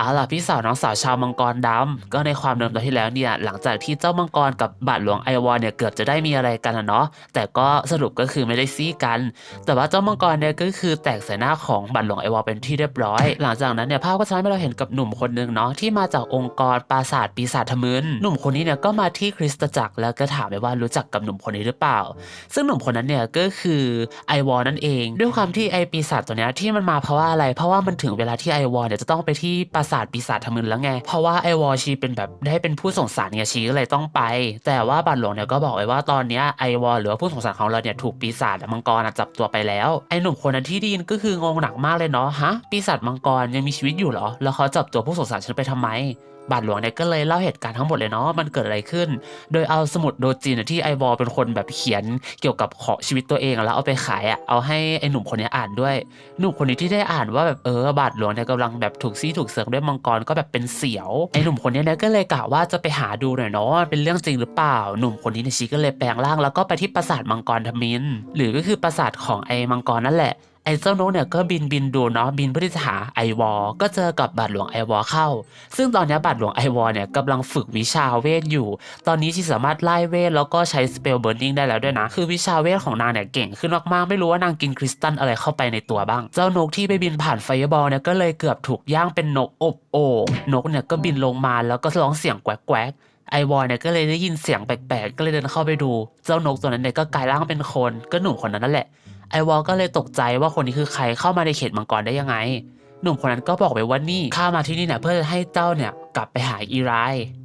เอาล่ะพี่สาวน้องสาวชาวมังกรดำก็ในความเดิมตอนที่แล้วเนี่ยหลังจากที่เจ้ามังกรกับบาทหลวงไอวอเนี่ยเกือบจะได้มีอะไรกันอะเนาะแต่ก็สรุปก็คือไม่ได้ซี้กัน แต่ว่าเจ้ามังกรเนี่ยก็คือแตกใส่หน้าของบาทหลวงไอวอเป็นที่เรียบร้อย หลังจากนั้นเนี่ยภาพก็จะทำให้เราเห็นกับหนุ่มคนหนึงเนาะที่มาจากองค์กรปราสาทปีศาจทมึนหนุ่มคนนี้เนี่ยก็มาที่คริสตจักรแล้วก็ถามไปว่ารู้จักกับหนุ่มคนนี้หรือเปล่า ซึ่งหนุ่มคนนั้นเนี่ยก็คือไอวอนั่นเอง ด้วยความที่ไอปีศาจตัวเนี้ยที่มันมาเพราะว่าอะไร เพราะว่ามันถึงเวลาที่ไอวอเนี่ยจะต้องไปที่ปราสาจปีศาจทมึนแล้วไง เพราะว่าไอวอชีเป็นแบบได้เป็นผู้ส่งสารไงชีก็เลยต้องไป แต่ว่าบาทหลวงเนี่ยก็บอกไว้ว่าตอนนี้ไอวอหรือว่าผู้ส่งสารของเราเนี่ยถูกปีศาจมังกรจับตัวไปแล้วไอหนุ่มคนนั้นที่ได้ยินก็คืองงหนักมากเลยเนาะฮะปีศาจมังกรยังมีชีวิตอยู่เหรอ แล้วเขาจับตัวผู้ส่งสารฉันไปทำไม บาทหลวงเนี่ยก็เลยเล่าเหตุการณ์ทั้งหมดเลยเนาะว่ามันเกิดอะไรขึ้น โดยเอาสมุดโดจินที่ไอวอลเป็นคนแบบเขียนเกี่ยวกับขอชีวิตตัวเองแล้วเอาไปขายอะเอาให้ไอหนุ่มคนนี้อ่านด้วย หนุ่มคนนี้ที่ได้อ่านว่าแบบเออบาทหลวงเนี่ยกำลังแบบถูกซี่ถูกเสือกด้วยมังกรก็แบบเป็นเสียวไอหนุ่มคนนี้เนี่ยก็เลยกะว่าจะไปหาดูหน่อยเนาะว่าเป็นเรื่องจริงหรือเปล่า หนุ่มคนนี้เนี่ยชีก็เลยแปลงร่าง แล้วก็ไปที่ปราสาทมังกรทมินหรือก็คือปราสาทของไอมังกรนั่นแหละไอ้เจ้านกเนี่ยก็บินบินดูเนาะบินเพื่อที่จะหาไอวอก็เจอกับบาทหลวงไอวอเข้า ซึ่งตอนนี้บาทหลวงไอวอเนี่ยกำลังฝึกวิชาเวทอยู่ ตอนนี้ชีสามารถไล่เวทแล้วก็ใช้สเปลเบิร์นิงได้แล้วด้วยนะ คือวิชาเวทของนางเนี่ยเก่งขึ้นมากๆไม่รู้ว่านางกินคริสตัลอะไรเข้าไปในตัวบ้าง เจ้านกที่ไปบินผ่านไฟบอลเนี่ยก็เลยเกือบถูกย่างเป็นนกอบโอ่งนกเนี่ยก็บินลงมาแล้วก็ร้องเสียงแกวกไอวอยเนี่ยก็เลยได้ยินเสียงแปลกๆ ก็เลยเดินเข้าไปดู เจ้านกตัวนั้นเนี่ยก็กลายร่างเป็นคน ก็หนุ่มคนนั้นนั่นแหละ ไอวอลก็เลยตกใจว่าคนนี้คือใครเข้ามาในเขตมังกรได้ยังไง หนุ่มคนนั้นก็บอกไปว่านี่ข้ามาที่นี่เนี่ยเพื่อจะให้เจ้าเนี่ย กลับไปหาอีไร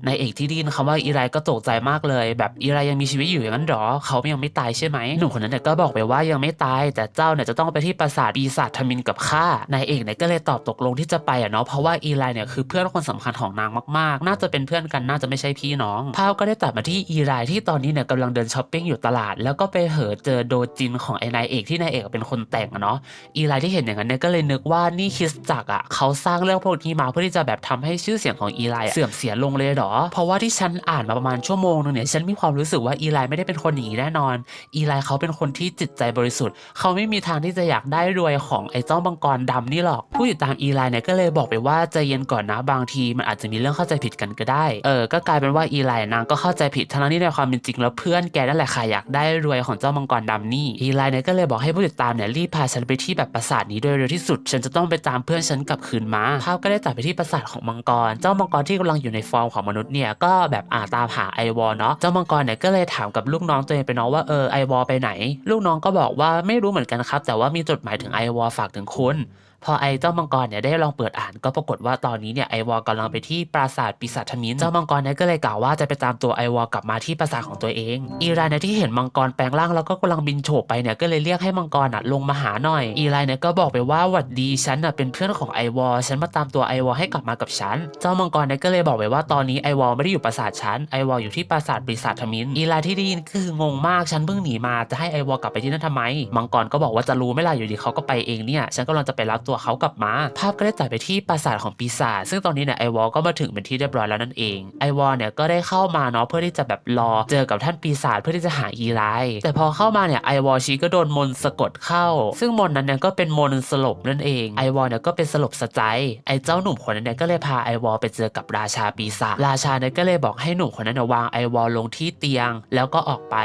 นายเอกที่ได้ยินคำว่าอีไรก็ตกใจมากเลย แบบอีไรยังมีชีวิตอยู่อย่างนั้นหรอ เขายังไม่ตายใช่ไหมหนุ่มคนนั้นเนี่ยก็บอกไปว่ายังไม่ตาย แต่เจ้าเนี่ยจะต้องไปที่ปราสาทปีศาจทมินกับข้านายเอกเนี่ยก็เลยตอบตกลงที่จะไปอะเนาะเพราะว่าอีไรเนี่ยคือเพื่อนคนสำคัญของนางมากๆ น่าจะเป็นเพื่อนกันน่าจะไม่ใช่พี่น้องภาพก็ได้ตัดมาที่อีไรที่ตอนนี้เนี่ยกำลังเดินช้อปปิ้งอยู่ตลาด แล้วก็ไปเหอเจอโดจินของไอ้นายเอกที่นายเอกเป็นคนแต่งอะเนาะอีไลที่เห็นอย่างนั้นเนี่ยก็เลยนึกว่านี่คิสจักอะเขาสร้างเรื่องพวกนี้มาเพื่อที่จะแบบทำให้ชื่อเสียงของอีไลเสื่อมเสียลงเลยเหรอ เพราะว่าที่ฉันอ่านมาประมาณชั่วโมงนึงเนี่ยฉันมีความรู้สึกว่าอีไลไม่ได้เป็นคนอย่างนี้แน่นอน อีไลเขาเป็นคนที่จิตใจบริสุทธิ์ เขาไม่มีทางที่จะอยากได้รวยของไอ้เจ้ามังกรดำนี่หรอก ผู้ติดตามอีไลเนี่ยก็เลยบอกไปว่าใจเย็นก่อนนะบางที มันอาจจะมีเรื่องเข้าใจผิดกันก็ได้ เออ ก็กลายเป็นว่าอีไลนางก็เข้าใจผิดทั้งที่ในความเป็นจริงแล้วเพื่อนแกนั่นแหละค่ะอยากได้รวยของเจ้ามังกรดำนี่ อีไลเนี่ยก็เลยบอกให้ผู้ติดตามเนี่ยรีบพาฉันไปที่แบบปราสาทนี้โดยเร็วที่สุด ฉันจะต้องไปตามเพื่อนฉันกลับคืนมาภาพก็ได้ตัดไปที่ปราสาทของมังกร เจ้ามังกรที่กำลังอยู่ในฟอร์มของมนุษย์เนี่ยก็แบบอ่าตามหาไอวอลเนาะเจ้ามังกรเนี่ยก็เลยถามกับลูกน้องตัวเองไปเนาะว่าเออไอวอลไปไหน ลูกน้องก็บอกว่าไม่รู้เหมือนกันครับ แต่ว่ามีจดหมายถึงไอวอลฝากถึงคุณพอไอ้เจ้ามังกรเนี่ยได้ลองเปิดอ่านก็ปรากฏว่าตอนนี้เนี่ยไอวอลกำลังไปที่ปราสาทปีศาจทมินเจ้ามังกรเนี่ยก็เลยกล่าวว่าจะไปตามตัวไอวอลกลับมาที่ปราสาทของตัวเองอีรานเนี่ยที่เห็นมังกรแปลงร่างแล้วก็กำลังบินโฉบไปเนี่ยก็เลยเรียกให้มังกรอะลงมาหาหน่อย อีรานเนี่ยก็บอกไปว่าหวัดดีฉันอะเป็นเพื่อนของไอวอลฉันมาตามตัวไอวอลให้กลับมากับฉันเจ้ามังกรเนี่ยก็เลยบอกไปว่าตอนนี้ไอวอลไม่ได้อยู่ปราสาทฉันไอวอลอยู่ที่ปราสาทปีศาจทมินอีรานที่ได้ยินคืองงมากฉันเพิ่งหนีมาจะให้ไอวอลกลับไปที่นั่นทำไม มังกรก็บอกว่าจะรู้ไม่ล่ะอยู่ดีเขาก็ไปเองเนี่ยฉันกำลังจะไปรับตัวเขากลับมา ภาพก็ได้ตัดไปที่ปราสาทของปีศาจซึ่งตอนนี้เนี่ยไอวอลก็มาถึงเป็นที่เรียบร้อยแล้วนั่นเองไอวอลเนี่ยก็ได้เข้ามาเนาะเพื่อที่จะแบบรอเจอกับท่านปีศาจเพื่อที่จะหาอีไลแต่พอเข้ามาเนี่ยไอวอลชีก็โดนมนสะกดเข้า ซึ่งมนนั้นเนี่ยก็เป็นมนสลบนั่นเองไอวอลเนี่ยก็เป็นสลบสะใจไอเจ้าหนุ่มคนนั้นเนี่ยก็เลยพาไอวอลไปเจอกับราชาปีศาจราชาเนี่ยก็เลยบอกให้หนุ่มคนนั้นเนยวางไอวอลลงที่เตียง แล้วก็ออกไป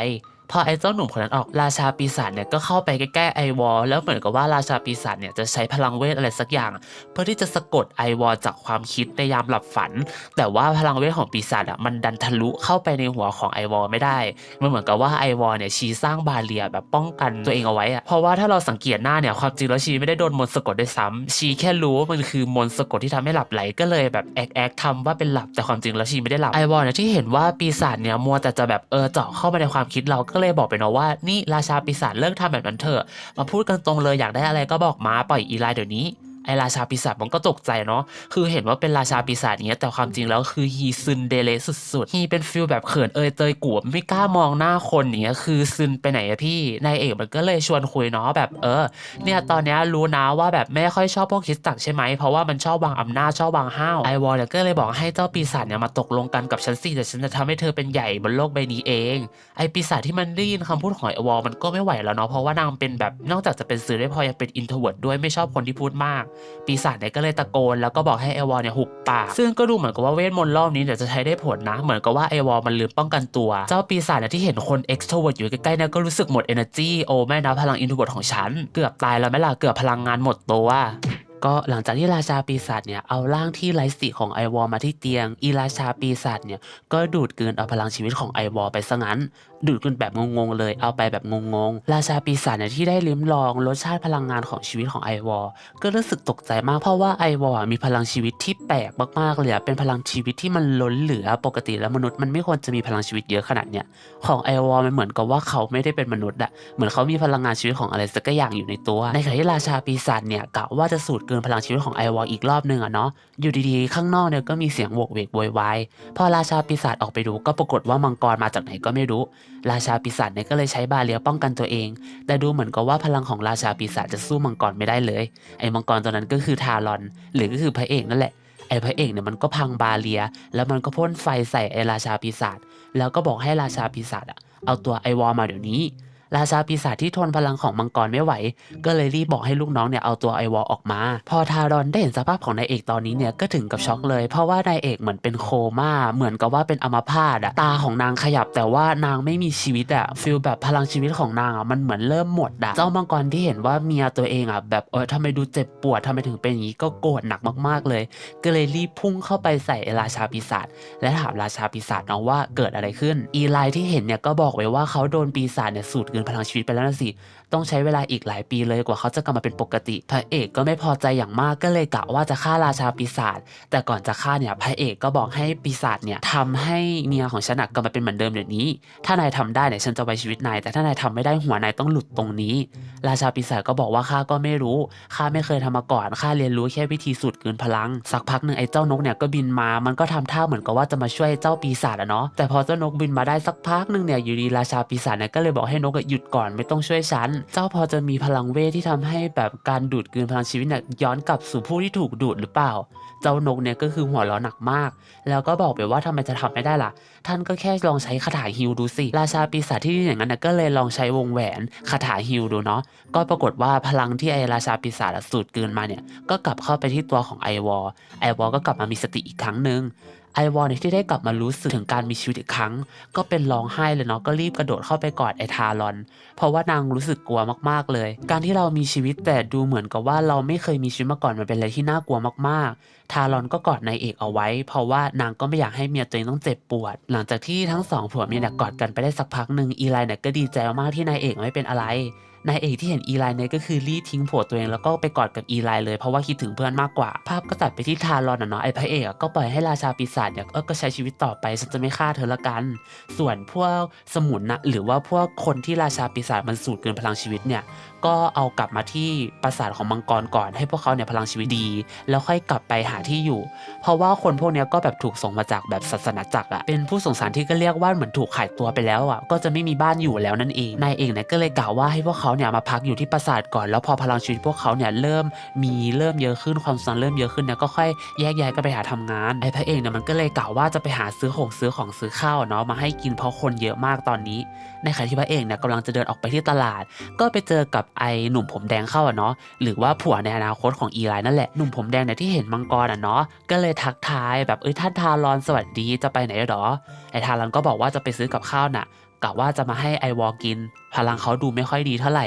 พอไอ้เจ้าหนุ่มคนนั้นออกราชาปีศาจเนี่ยก็เข้าไปใกล้ๆไอวอลแล้วเหมือนกับว่าราชาปีศาจเนี่ยจะใช้พลังเวทอะไรสักอย่าง เพื่อที่จะสะกดไอวอลจากความคิดในยามหลับฝัน แต่ว่าพลังเวทของปีศาจอะมันดันทะลุเข้าไปในหัวของไอวอลไม่ได้มันเหมือนกับว่าไอวอลเนี่ยชีสร้างบาเรียแบบป้องกันตัวเองเอาไว้อะเพราะว่าถ้าเราสังเกตหน้าเนี่ยความจริงแล้วชีไม่ได้โดนมนต์สะกดด้วยซ้ำชีแค่รู้ว่ามันคือมนต์สะกดที่ทำให้หลับไหลก็เลยแบบแอกแอกทำว่าเป็นหลับแต่ความจริงแล้วชีไม่ได้หลับไอวอลเนี่ยที่เห็นว่าปีศาจเนี่ยมัวแต่จะแบบเออเจาะเข้ามาในความคิดเราก็เลยบอกไปเนาะว่านี่ราชาปีศาจเลิกทำแบบนั้นเถอะมาพูดกันตรงเลยอยากได้อะไรก็บอกมาปล่อยอีไลเดี๋ยวนี้ อราชาปีศาจมันก็ตกใจเนาะคือเห็นว่าเป็นราชาปีศาจเนี้ยแต่ความจริงแล้วคือฮีซึนเดเลสุดๆฮีเป็นฟิลแบบเขินเอยเตยกูบไม่กล้ามองหน้าคนเนี้ยคือซึนไปไหนอะพี่นายเอกมันก็เลยชวนคุยเนาะแบบเออ เนี่ยตอนเนี้ยรู้นะว่าแบบไม่ค่อยชอบพวกคริสตจักใช่ไหมเพราะว่ามันชอบวางอำนาจชอบวางห้าวไอวอลเนี่ยก็เลยบอกให้เจ้าปีศาจเนี่ยมาตกลงกันกับฉันสิแต่ฉันจะทำให้เธอเป็นใหญ่บนโลกใบนี้เอง ไอปีศาจที่มันได้ยินคำพูดของไอวอลมันก็ไม่ไหวแล้วเนาะเพราะว่านางเป็นแบบนอกจากจะเป็นสื่อได้พอยังเป็นอินโทรเวิร์ดด้วยไม่ชอบคนที่พูดมากปีศาจเนี่ยก็เลยตะโกนแล้วก็บอกให้ไอวอลเนี่ยหุบปาก ซึ่งก็ดูเหมือนกับว่าเวทมนต์รอบนี้เนี่ยวจะใช้ได้ผลนะ เหมือนกับว่าไอวอลมันลืมป้องกันตัว เจ้าปีศาจเนี่ยที่เห็นคน extrovert อยู่ใกล้ๆเนี่ยก็รู้สึกหมด energy โอ้แม่นะพลัง introvert ของฉัน เกือบตายแล้วไหม่ล่ะเกือบพลังงานหมดตัวก็หลังจากที่ราชาปีศาจเนี่ยเอาร่างที่ไร้สติของไอวอลมาที่เตียง อีราชาปีศาจเนี่ยก็ดูดกลืนเอาพลังชีวิตของไอวอลไปซะงั้น ดูดกลืนแบบงงๆเลย เอาไปแบบงงๆ ราชาปีศาจเนี่ยที่ได้ลิ้มลองรสชาติพลังงานของชีวิตของไอวอลก็รู้สึกตกใจมากเพราะว่าไอวอลมีพลังชีวิตที่แปลกมากๆเลยอะเป็นพลังชีวิตที่มันล้นเหลือปกติแล้วมนุษย์มันไม่ควรจะมีพลังชีวิตเยอะขนาดเนี้ยของไอวอลมันเหมือนกับว่าเขาไม่ได้เป็นมนุษย์อะเหมือนเขามีพลังงานชีวิตของอะไรสักอย่างอยู่ในตัว ในขณะที่ราชาปีศาจเนี่ยกะว่าจะสูดเกินพลังชีวิตของไอวอลอีกรอบนึงอะเนาะอยู่ดีๆ ข้างนอกเนี่ยก็มีเสียงโวกเวกโวยวายพอราชาปีศาจออกไปดูก็ปรากฏว่ามังกรมาจากไหนก็ไม่รู้ ราชาปีศาจเนี่ยก็เลยใช้บาเลียป้องกันตัวเอง แต่ดูเหมือนกับว่าพลังของราชาปีศาจจะสู้มังกรไม่ได้เลย ไอ้มังกรตัวนั้นก็คือทารอน หรือก็คือพระเอกนั่นแหละ ไอ้พระเอกเนี่ยมันก็พังบาเลีย แล้วมันก็พ่นไฟใส่ไอ้ราชาปีศาจ แล้วก็บอกให้ราชาปีศาจอะเอาตัวไอวอลมาเดี๋ยวนี้ ราชาปีศาจที่ทนพลังของมังกรไม่ไหว ก็เลยรีบบอกให้ลูกน้องเนี่ยเอาตัวไอวอลออกมา พอทารอนได้เห็นสภาพของนายเอกตอนนี้เนี่ยก็ถึงกับช็อกเลย เพราะว่านายเอกเหมือนเป็นโคม่า เหมือนกับว่าเป็นอัมพาตอะตาของนางขยับแต่ว่านางไม่มีชีวิตอะฟีลแบบพลังชีวิตของนางอะมันเหมือนเริ่มหมดอะเจ้ามังกรที่เห็นว่าเมียตัวเองอะแบบเออทำไมดูเจ็บปวดทำไมถึงเป็นอย่างนี้ก็โกรธหนักมากๆเลย ก็เลยรีบพุ่งเข้าไปใส่ราชาปีศาจและถามราชาปีศาจน้องว่าเกิดอะไรขึ้น อีไลที่เห็นเนี่ยก็บอกไว้ว่าเขาโดนปีศาจเนี่ยสูดเนพลังชีวิตไปแล้วนะสิ ต้องใช้เวลาอีกหลายปีเลยกว่าเขาจะกลับมาเป็นปกติ พระเอกก็ไม่พอใจอย่างมากก็เลยกะว่าจะฆ่าราชาปีศาจ แต่ก่อนจะฆ่าเนี่ยพระเอกก็บอกให้ปีศาจเนี่ยทำให้เมียของฉันน่ะกลับมาเป็นเหมือนเดิมเดี๋ยวนี้ ถ้านายทำได้เนี่ยฉันจะไว้ชีวิตนาย แต่ถ้านายทำไม่ได้หัวนายต้องหลุดตรงนี้ ราชาปีศาจก็บอกว่าข้าก็ไม่รู้ ข้าไม่เคยทำมาก่อน ข้าเรียนรู้แค่วิธีสูดเกินพลัง สักพักหนึ่งไอ้เจ้านกเนี่ยก็บินมา มันก็ทำท่าเหมือนกับว่าจะมาช่วยเจ้าปีศาจอะเนาะ แต่พอเจ้านกบินมาได้สักพักหนึ่งเนี่ยอยู่ดีราชาปีศาจเนี่ยก็เลยบอกให้นกหยุดก่อนไม่ต้องช่วยฉัน เจ้าพอจะมีพลังเวทที่ทำให้แบบการดูดกลืนพลังชีวิตเนี่ยย้อนกลับสู่ผู้ที่ถูกดูดหรือเปล่า เจ้านกเนี่ยก็คือหัวร้อนหนักมาก แล้วก็บอกไปว่าทำไมจะทำไม่ได้ล่ะ ท่านก็แค่ลองใช้คาถาฮิวดูสิ ราชาปีศาจที่นี่อย่างนั้นนะก็เลยลองใช้วงแหวนคาถาฮิวดูเนาะ ก็ปรากฏว่าพลังที่ไอราชาปีศาจสูดกลืนมาเนี่ย ก็กลับเข้าไปที่ตัวของไอวอลไอวอลก็กลับมามีสติอีกครั้งหนึ่ง ไอวอนที่ได้กลับมารู้สึกถึงการมีชีวิตอีกครั้ง ก็เป็นร้องไห้เลยเนาะก็รีบกระโดดเข้าไปกอดไอทารอน เพราะว่านางรู้สึกกลัวมากๆเลย การที่เรามีชีวิตแต่ดูเหมือนกับว่าเราไม่เคยมีชีวิตมาก่อนมันเป็นอะไรที่น่ากลัวมากๆ ทารอนก็กอดนายเอกเอาไว้ เพราะว่านางก็ไม่อยากให้เมียตัวเองต้องเจ็บปวด หลังจากที่ทั้งสองผัวเมียเนี่ยกอดกันไปได้สักพักหนึ่งอีไลเนี่ยก็ดีใจมากที่นายเอกไม่เป็นอะไร นายเอกที่เห็นอีไลเนี่ยก็คือรีทิ้งผัวตัวเองแล้วก็ไปกอดกับอีไลเลยเพราะว่าคิดถึงเพื่อนมากกว่า ภาพก็ตัดไปที่ทารอนอะเนาะไอ้พระเอกก็ปล่อยให้ราชาปีศาจเนี่ยเออก็ใช้ชีวิตต่อไปฉันจะไม่ฆ่าเธอละกัน ส่วนพวกสมุนนะหรือว่าพวกคนที่ราชาปีศาจมันสูดเกินพลังชีวิตเนี่ยก็เอากลับมาที่ปราสาทของมังกรก่อน ให้พวกเขาเนี่ยพลังชีวิตดี แล้วค่อยกลับไปหาที่อยู่ เพราะว่าคนพวกนี้ก็แบบถูกส่งมาจากแบบศาสนาจักรอะเป็นผู้ส่งสารที่ก็เรียกว่าเหมือนถูกขายตัวไปแล้วอะก็จะไม่มีบ้านอยู่แล้วนั่นเองนายเองเนี่ยก็เลยกล่าวว่าให้พวกเขาเนี่ยมาพักอยู่ที่ปราสาทก่อนแล้วพอพลังชีวิตพวกเขาเนี่ยเริ่มมีเริ่มเยอะขึ้นความสันเริ่มเยอะขึ้นเนี่ยก็ค่อยแยกย้ายกันไปหาทำงานไอ้พระเอกเนี่ยมันก็เลยกล่าวว่าจะไปหาซื้อของซื้อของซื้อข้าวเนาะมาให้กินเพราะคนเยอะมากตอนนี้ ในขณะที่พระเอกเนี่ยกำลังจะเดินออกไปที่ตลาด ก็ไปเจอกับไอหนุ่มผมแดงเข้าอะเนาะหรือว่าผัวในอนาคตของอีไลนั่นแหละหนุ่มผมแดงเนี่ยที่เห็นมังกรอะเนาะก็เลยทักทายแบบเอ้ยท่านทารอนสวัสดีจะไปไหนหรอไอทารอนก็บอกว่าจะไปซื้อกับข้าวน่ะกะว่าจะมาให้ไอวอลกิน พลังเขาดูไม่ค่อยดีเท่าไหร่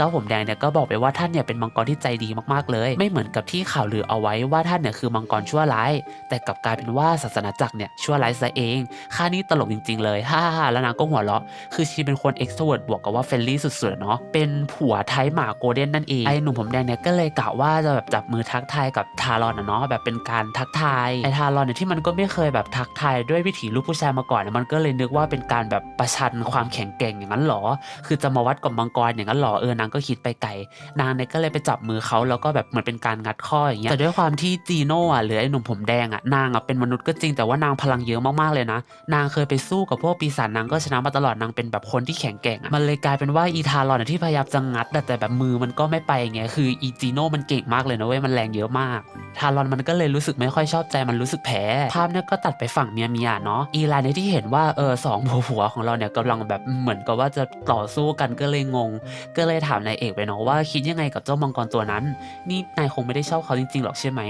จ้าผมแดงเนี่ยก็บอกไปว่าท่านเนี่ยเป็นมังกรที่ใจดีมากๆเลย ไม่เหมือนกับที่ข่าวลือเอาไว้ว่าท่านเนี่ยคือมังกรชั่วร้าย แต่กลับกลายเป็นว่าศาสนาจักรเนี่ยชั่วร้ายซะเองข้านี่ตลกจริง ๆ เลยฮ่าฮ่าแล้วนางก็หัวเราะ คือชีเป็นคน extrovert บวกกับว่า friendly สุดๆเนาะ เป็นผัวไทยหมาโกลเด้นนั่นเอง ไอ้หนุ่มผมแดงเนี่ยก็เลยกะว่าจะแบบจับมือทักทายกับทารอนอะเนาะแบบเป็นการทักทาย ไอ้ทารอนเนี่ยที่มันก็ไม่เคยแบบทักทายด้วยวิถีลูกผู้ชายมาก่อนเนี่ยมันก็เลยนึกว่าเป็นการแบบประชันความแข็งแกร่งอย่างนั้นหรอ คือจะมาวัดกับมังกรอย่างนั้นหรอเออนางก็คิดไปไกล นางเนี่ยก็เลยไปจับมือเขาแล้วก็แบบเหมือนเป็นการงัดข้ออย่างเงี้ยแต่ด้วยความที่จีโน่อะหรือไอ้หนุ่มผมแดงอะนางอะเป็นมนุษย์ก็จริงแต่ว่านางพลังเยอะมากๆเลยนะ นางเคยไปสู้กับพวกปีศาจนางก็ชนะมาตลอดนางเป็นแบบคนที่แข็งแกร่งอะมันเลยกลายเป็นว่าอีทารอนที่พยายามจะงัดแต่แบบมือมันก็ไม่ไปไงคืออีจีโน่มันเก่งมากเลยนะเว้ยมันแรงเยอะมาก ทารอนมันก็เลยรู้สึกไม่ค่อยชอบใจมันรู้สึกแพ้ภาพเนี่ยก็ตัดไปฝั่งเมียเมียเนาะอีไลน์ในที่เห็นว่าเออสองผัวผัวของเราเนี่ยกำลังแบบเหมือนกับว่าจะต่อสู้กันก็เลยงง ก็เลยถถามนายเอกไปเนาะว่าคิดยังไงกับเจ้ามังกรตัวนั้น นี่นายคงไม่ได้ชอบเขาจริงๆหรอกใช่ไหม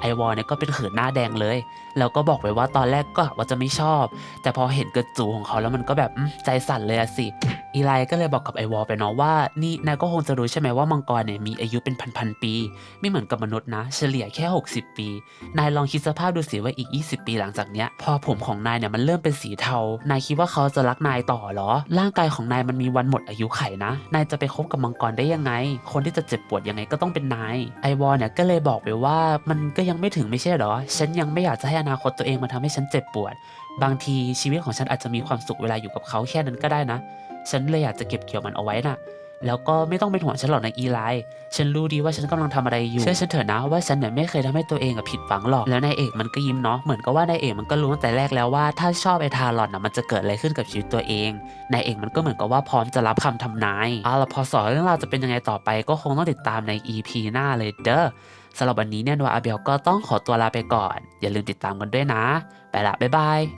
ไอวอลเนี่ยก็เป็นเขินหน้าแดงเลย แล้วก็บอกไปว่าตอนแรกก็ว่าจะไม่ชอบ แต่พอเห็นกระจูของเขาแล้วมันก็แบบใจสั่นเลยอะสิ อีไลก็เลยบอกกับไอวอลไปเนาะว่านี่นายก็คงจะรู้ใช่ไหมว่ามังกรเนี่ยมีอายุเป็นพันๆปี ไม่เหมือนกับมนุษย์นะ เฉลี่ยแค่ 60 ปี นายลองคิดสภาพดูสิว่าอีก 20 ปีหลังจากเนี้ย พอผมของนายเนี่ยมันเริ่มเป็นสีเทา นายคิดว่าเขาจะรักนายต่อเหรอ ร่างกายของนายมันมีวันหมดอายุไขนะ นายจะไปคบกับมังกรได้ยังไง คนที่จะเจ็บปวดยังไงก็ต้องเป็นนายไอวอลเนี่ยก็เลยบอกไปว่ามันก็ยังไม่ถึงไม่ใช่เหรอ ฉันยังไม่อยากจะให้อนาคตตัวเองมาทำให้ฉันเจ็บปวด บางทีชีวิตของฉันอาจจะมีความสุขเวลาอยู่กับเขาแค่นั้นก็ได้นะ ฉันเลยอยากจะเก็บเกี่ยวมันเอาไว้น่ะ แล้วก็ไม่ต้องเป็นห่วงฉันหรอกนะอีไล ฉันรู้ดีว่าฉันกำลังทำอะไรอยู่ เชื่อฉันเถอะนะว่าฉันเนี่ยไม่เคยทำให้ตัวเองอะผิดหวังหรอก แล้วนายเอกมันก็ยิ้มเนาะ เหมือนกับว่านายเอกมันก็รู้ตั้งแต่แรกแล้วว่าถ้าชอบไอ้ทารอนอะมันจะเกิดอะไรขึ้นกับชีวิตตัวเอง นายเอกมันก็เหมือนกับว่าพร้อมจะรับคำทำนายเอาละพอสอนเรื่องราวจะเป็นยังไงต่อไป ก็คงต้องติดตามใน EP หน้าเลยเด้อสำหรับวันนี้เนี่ยนัวอาเบลก็ต้องขอตัวลาไปก่อน อย่าลืมติดตามกันด้วยนะ ไปละ บ๊ายบาย